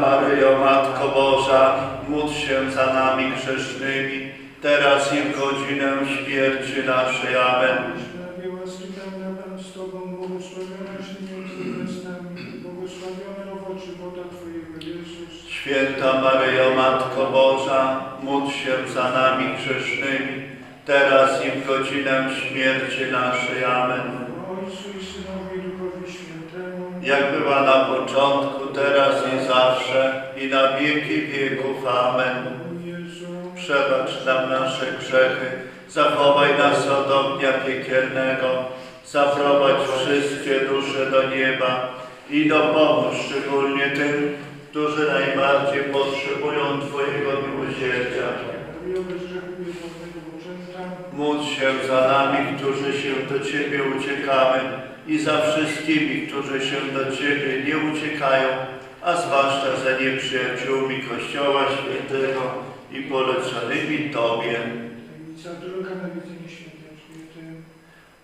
Maryjo, Matko Boża, módl się za nami grzesznymi, teraz i w godzinę śmierci naszej. Amen. Święta Maryjo, Matko Boża, módl się za nami grzesznymi, teraz i w godzinę śmierci naszej. Amen. Jak była na początku, teraz i zawsze, i na wieki wieków. Amen. Przebacz nam nasze grzechy, zachowaj nas od ognia piekielnego, zaprowadź wszystkie dusze do nieba i dopomóż szczególnie tym, którzy najbardziej potrzebują Twojego miłosierdzia. Módl się za nami, którzy się do Ciebie uciekamy i za wszystkimi, którzy się do Ciebie nie uciekają, a zwłaszcza za nieprzyjaciółmi Kościoła Świętego i poleconymi Tobie. Twoje.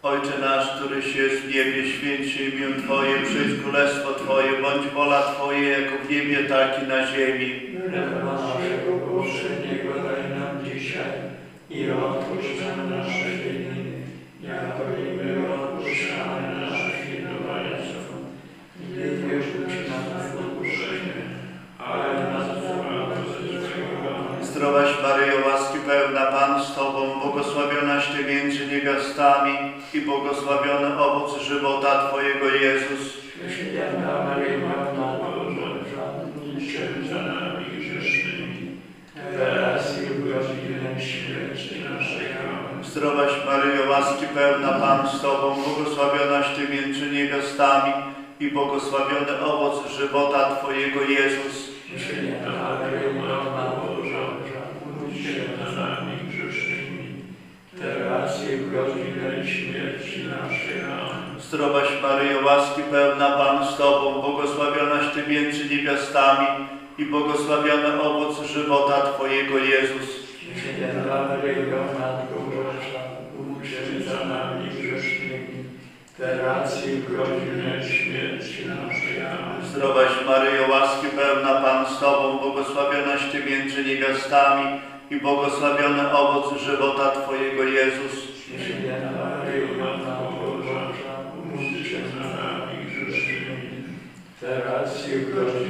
Ojcze nasz, któryś jest w niebie, święć imię Twoje, przyjdź królestwo Twoje, bądź wola Twoja, jako w niebie, tak i na ziemi. Chleba naszego powszedniego daj nam dzisiaj i odpuść nam nasze winy, jako i my Zdrowaś Maryjo, łaski pełna Pan z Tobą, błogosławionaś Ty między niewiastami i błogosławiony owoc żywota Twojego Jezus. Święta Maryjo, Matko Boża, za nami grzesznymi, teraz i w godzinę śmierci naszej. Amen. Zdrowaś Maryjo, łaski pełna Pan z Tobą, błogosławionaś Ty między niewiastami i błogosławiony owoc żywota Twojego Jezus. Święta Maryjo, Matko Boża, módl się za nami grzesznymi, teraz i w godzinę śmierci naszej. Amen. Zdrowaś Maryjo, łaski pełna Pan z Tobą, błogosławionaś Ty między niewiastami i błogosławiony owoc żywota Twojego Jezus. Święta Maryjo, Matko Boża, módl się za nami grzesznymi, teraz i w godzinę śmierci naszej. Amen. Zdrowaś Maryjo, łaski pełna Pan z Tobą, błogosławionaś Ty między niewiastami i błogosławiony owoc żywota Twojego Jezus. Święta Maryjo, Matko Boża, módl się za nami grzesznymi, teraz i w godzinę.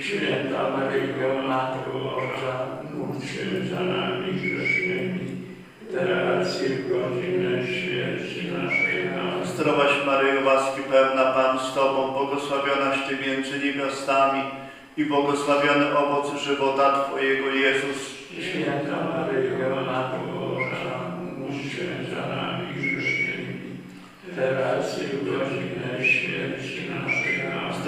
Święta Maryjo, Matko Boża, módl się za nami grzesznymi, teraz i w godzinę śmierci naszej. Amen. Zdrowaś Maryjo, łaski pełna Pan z Tobą, błogosławionaś Ty między niewiastami i błogosławiony owoc żywota Twojego Jezus. Święta Maryjo, Matko Boża, módl się za nami grzesznymi, teraz i w godzinę śmierci naszej.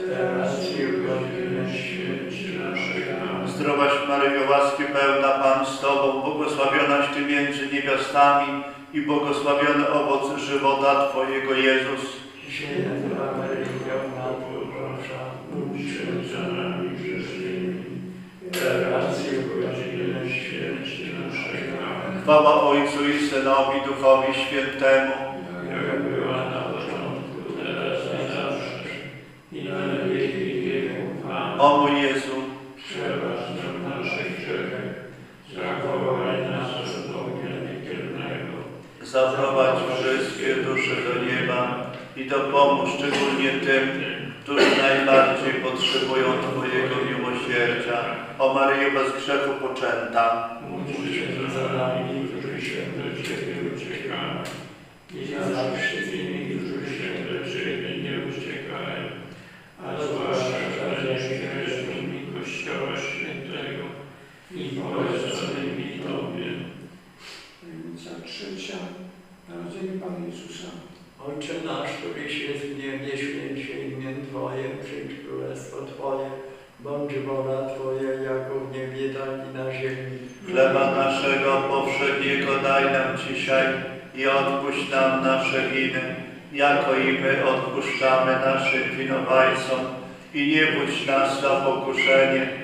teraz w naszej. Zdrowaś Maryjo, łaski pełna Pan z Tobą, błogosławionaś Ty między niewiastami i błogosławiony owoc żywota Twojego Jezus. Święta Maryjo, Matko Boża, módl w naszej. Chwała Ojcu i Synowi, Duchowi Świętemu. Amen. O mój Jezu, Przebacz nam nasze grzechy, zachowaj nas od ognia piekielnego. zaprowadź wszystkie dusze do nieba i dopomóż szczególnie tym, którzy najbardziej potrzebują Twojego miłosierdzia. O Maryjo bez grzechu poczęta, Módl się za nami, którzy się do Ciebie uciekamy i za wszystkimi, którzy się do Ciebie nie uciekają, a zwłaszcza za nieśmiertelnymi Kościoła Świętego i poleconymi Tobie. Tajemnica trzecia. Narodzenie Pana Jezusa. Ojcze nasz, któryś jest w niebie, święć się imię Twoje, przyjdź królestwo Twoje, bądź wola Twoja, jako w niebie, tak i na ziemi. chleba naszego powszedniego daj nam dzisiaj i odpuść nam nasze winy, jako i my odpuszczamy naszym winowajcom. I nie budź nas na pokuszenie,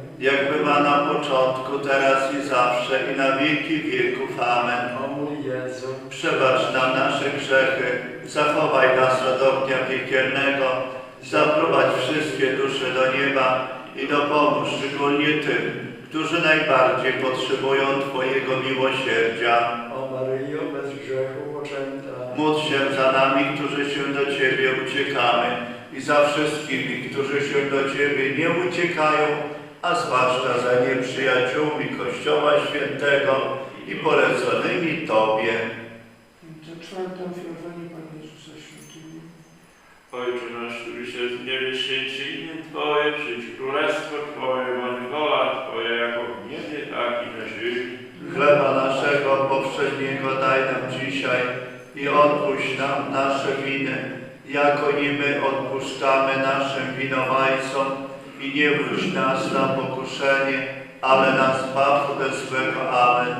Jak bywa na początku, teraz i zawsze, i na wieki wieków. Amen. O mój Jezu, Przebacz nam nasze grzechy, zachowaj nas od ognia piekielnego, zaprowadź wszystkie dusze do nieba i dopomóż szczególnie tym, którzy najbardziej potrzebują Twojego miłosierdzia. o Maryjo bez grzechu poczęta. Módl się za nami, którzy się do Ciebie uciekamy i za wszystkimi, którzy się do Ciebie nie uciekają, a zwłaszcza za nieprzyjaciółmi Kościoła Świętego i poleconymi Tobie. Za czwarte ofiarowanie Pana Jezusa Świątyni. Ojcze nasz, któryś jest w niebie, święć się imię Twoje, przyjdź królestwo Twoje, bądź wola Twoja, jako w niebie, tak i na ziemi. Chleba naszego powszedniego daj nam dzisiaj i odpuść nam nasze winy, jako i my odpuszczamy naszym winowajcom i nie wódź nas na pokuszenie, ale nas zbaw ode złego. Amen.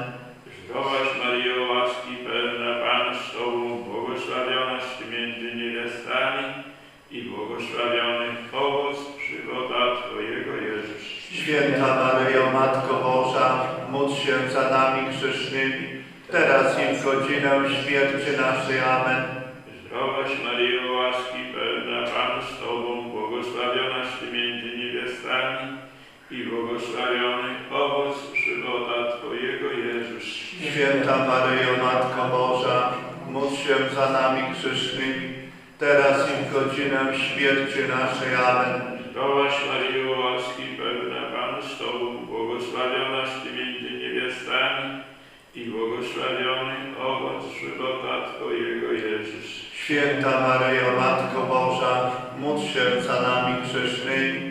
Zdrowaś Maryjo, łaski pełna Pan z Tobą, błogosławionaś Ty między niewiastami i błogosławiony owoc żywota Twojego Jezus. Święta Maryjo, Matko Boża, módl się za nami grzesznymi, teraz i w godzinę śmierci naszej. Amen. Zdrowaś Maryjo, łaski pełna Pan z Tobą, błogosławionaś Ty między i błogosławiony owoc żywota Twojego Jezus. Święta Maryjo, Matko Boża, módl się za nami grzesznymi, teraz i w godzinę śmierci naszej. Amen. Zdrowaś Maryjo, łaski pełna Pan z Tobą, błogosławionaś Ty między niewiastami i błogosławiony owoc żywota Twojego Jezus. Święta Maryjo, Matko Boża, módl się za nami grzesznymi,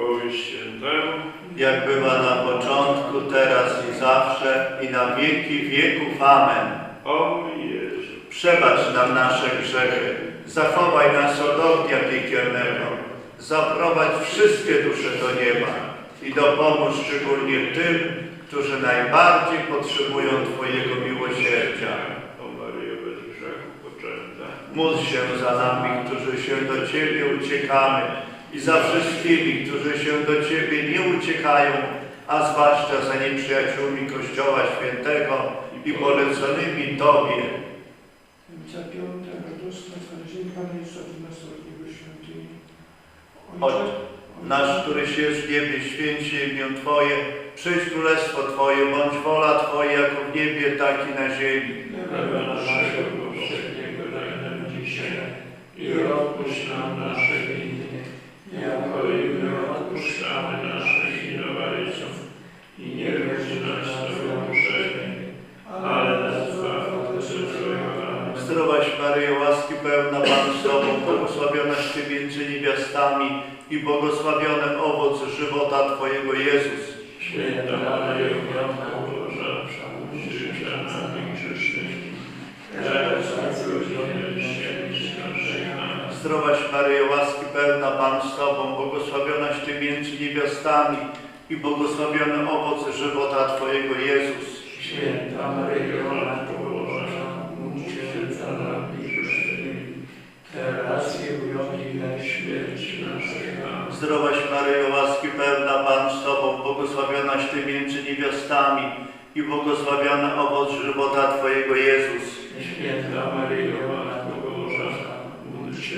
Duchowi Świętemu, Jak była na początku, teraz i zawsze, i na wieki wieków. Amen. o Jezu. Przebacz nam nasze grzechy, zachowaj nas od ognia piekielnego, zaprowadź wszystkie dusze do nieba i dopomóż szczególnie tym, którzy najbardziej potrzebują Twojego miłosierdzia. O Maryjo bez grzechu poczęta. Módl się za nami, którzy się do Ciebie uciekamy i za wszystkimi, którzy się do Ciebie nie uciekają, a zwłaszcza za nieprzyjaciółmi Kościoła Świętego i poleconymi Tobie. Za piąte radosne znalezienie Pana Jezusa w następnego świątyni. Ojcze Nasz, któryś jest w niebie, święć się imię Twoje, przyjdź królestwo Twoje, bądź wola Twoja, jako w niebie, tak i na ziemi. Chleba naszego powszedniego daj nam dzisiaj i odpuść nam nasze jako i my odpuszczamy winowajcom. I nie wódź nas do pokuszenia, ale nas zbaw od złego. Amen. Zdrowaś Maryjo, łaski pełna Pan z Tobą, błogosławionaś Ty między niewiastami i błogosławiony owoc żywota Twojego Jezus. Święta Maryjo, Matko Boża, za nami grzesznymi, teraz w godzinę śmierci naszej. Amen. Zdrowaś Maryjo, łaski pełna Pan z Tobą, błogosławionaś Ty między niewiastami i błogosławiony owoc żywota Twojego Jezus. Święta Maryjo, Matko Boża, módl za nami grzesznymi, teraz i w godzinę śmierci naszej. Zdrowaś Maryjo, łaski pełna Pan z Tobą, błogosławionaś Ty między niewiastami i błogosławiony owoc żywota Twojego Jezus. Święta Maryjo, Matko Boża, módl się za nami grzesznymi, teraz i w godzinę śmierci naszej. Amen.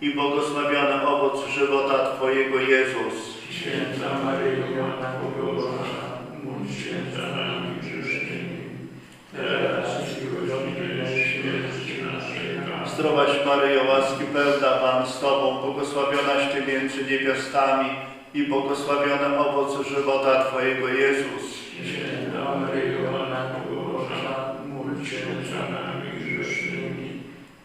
i błogosławiony owoc żywota Twojego Jezus. Święta Maryjo, Matko Boża, módl się za nami grzesznymi, teraz i w godzinę śmierci naszej. Amen. Zdrowaś Maryjo, łaski pełna Pan z Tobą, błogosławionaś Ty między niewiastami i błogosławiony owoc żywota Twojego Jezus. Święta Maryjo, Matko Boża, módl się za nami grzesznymi,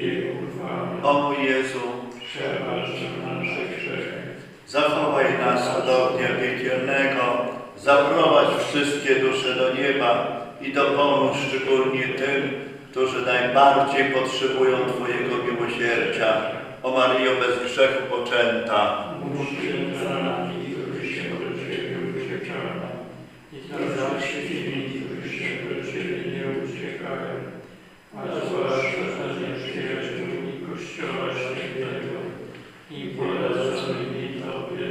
wieków. Amen. O mój Jezu, Przebacz nam nasze grzechy, zachowaj nas od ognia piekielnego, zaprowadź wszystkie dusze do nieba i dopomóż szczególnie tym, którzy najbardziej potrzebują Twojego miłosierdzia. O Maryjo bez grzechu poczęta. módl się za nami, którzy się do Ciebie uciekamy, i za wszystkimi, którzy się do Ciebie nie uciekają, a zwłaszcza i poleconymi Tobie.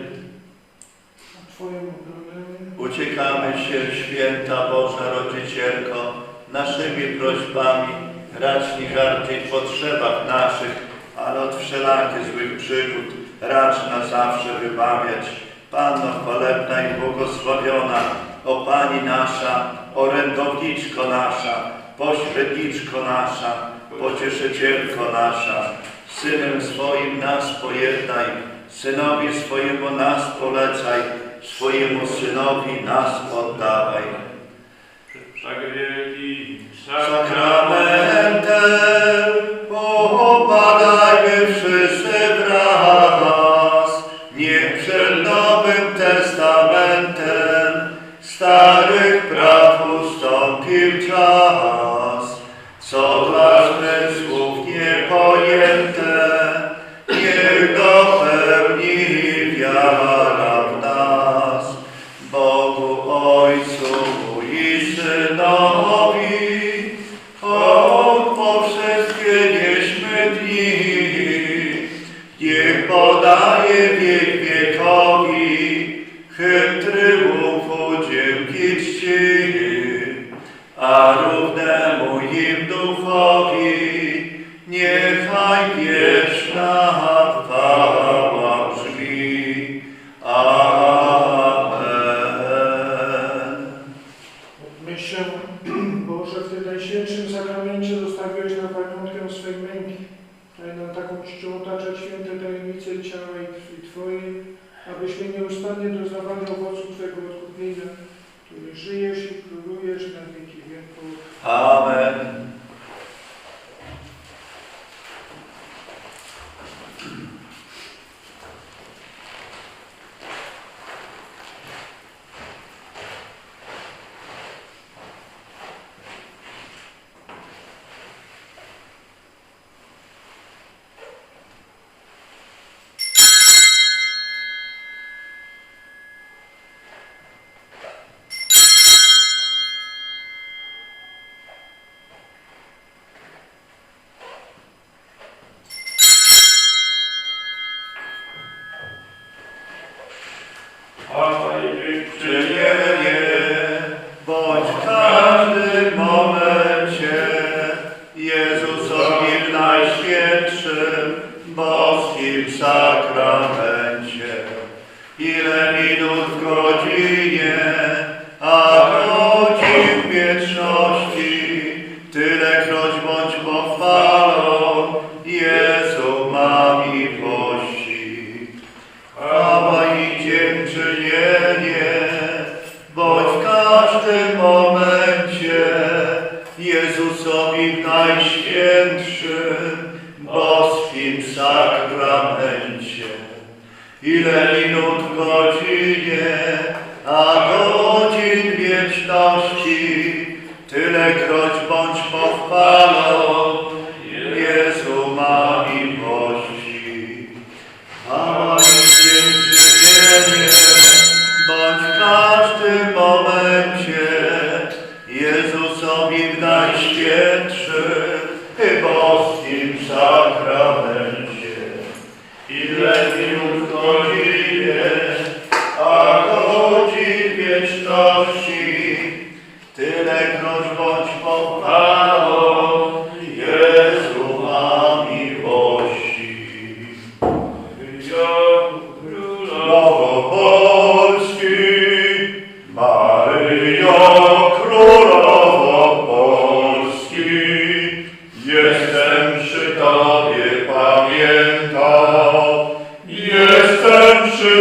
Uciekamy się, święta Boża Rodzicielko, naszymi prośbami, racz nie gardzić w potrzebach naszych, ale od wszelakich złych przygód racz nas zawsze wybawiać. Panno chwalebna i błogosławiona, o Pani nasza, orędowniczko nasza, pośredniczko nasza, pocieszycielko nasza, Synem swoim nas pojednaj, Synowi swojemu nas polecaj, swojemu Synowi nas oddawaj. Wieczności, tylekroć bądź pochwalą,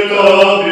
God.